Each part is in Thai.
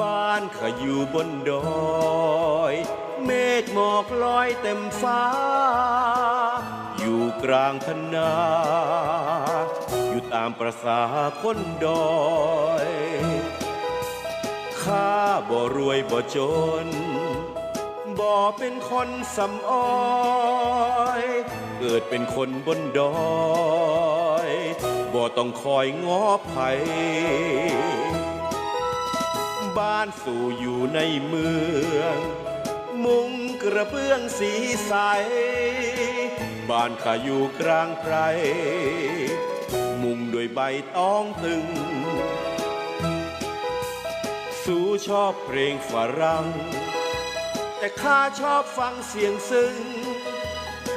บ้านข้าอยู่บนดอย เมฆหมอกลอยเต็มฟ้า อยู่กลางพนาอยู่ตามประสาคนดอยข้าบ่รวยบ่จน บ่เป็นคนสำอ้อย เกิดเป็นคนบนดอย บ่ต้องคอยง้อไผ บ้านสู่อยู่ในเมือง มุงกระเบื้องสีใส บ้านข้าอยู่กลางไพร มุงด้วยใบตองตึง สู่ชอบเพลงฝรั่ง แต่ข้าชอบฟังเสียงซึ้ง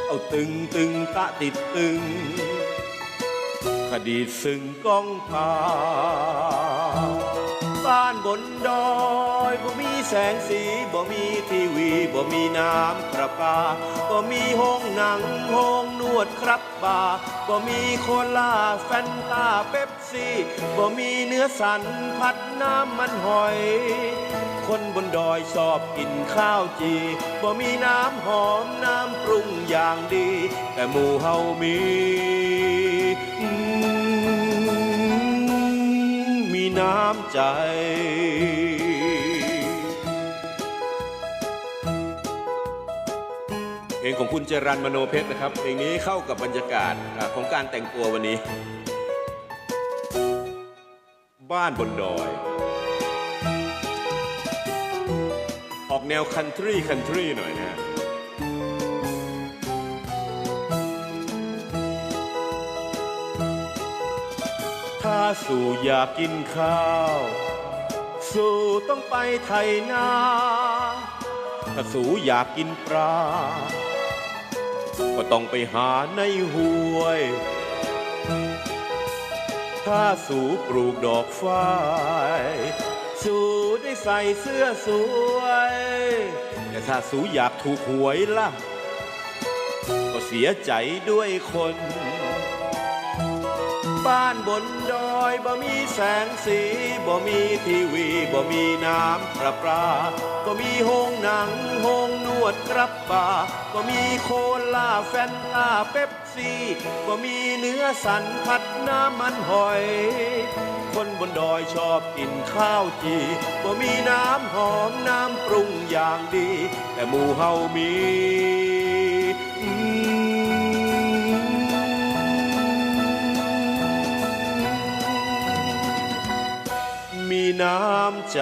เอาตึงตึงตะติดตึง คดีซึ้งก้องพา บ้านบนดอยบ่มีแสงสีบ่มีทีวีบ่มีน้ำประปาบ่มีห้องหนังห้องนวดครับบาร์บ่มีโคลาแฟนตาเป๊ปซี่บ่มีเนื้อสันผัดน้ำมันหอย คนบนดอยชอบกินข้าวจีบ่มีน้ำหอมน้ำปรุงอย่างดี แต่หมู่เฮามีำใจ เพลงของคุณเจรันมโนเพชรนะครับ เพลงนี้เข้ากับบรรยากาศของการแต่งตัววันนี้ บ้านบนดอย ออกแนวคันทรีคันทรีหน่อยนะ สู่อยากกินข้าว สู่ต้องไปไทยนาถ้าสู่อยากกินปลา ก็ต้องไปหาในห้วย ถ้าสูปลูกดอกฝ้ายสูได้ใส่เสื้อสวย แต่ถ้าสูอยากถูกหวยล่ะ ก็เสียใจด้วยคน บ้านบนดอยบ่มีแสงสีบ่มีทีวีบ่มีน้ำประปาบ่มีห้องหนังห้องนวดครับบาบ่มีโคลาแฟนตาเป๊ปซี่บ่มีเนื้อสันผัดน้ำมันหอย คนบนดอยชอบกินข้าวจีบ่มีน้ำหอมน้ำปรุงอย่างดี แต่หมู่เฮามีอื มีน้ำใจ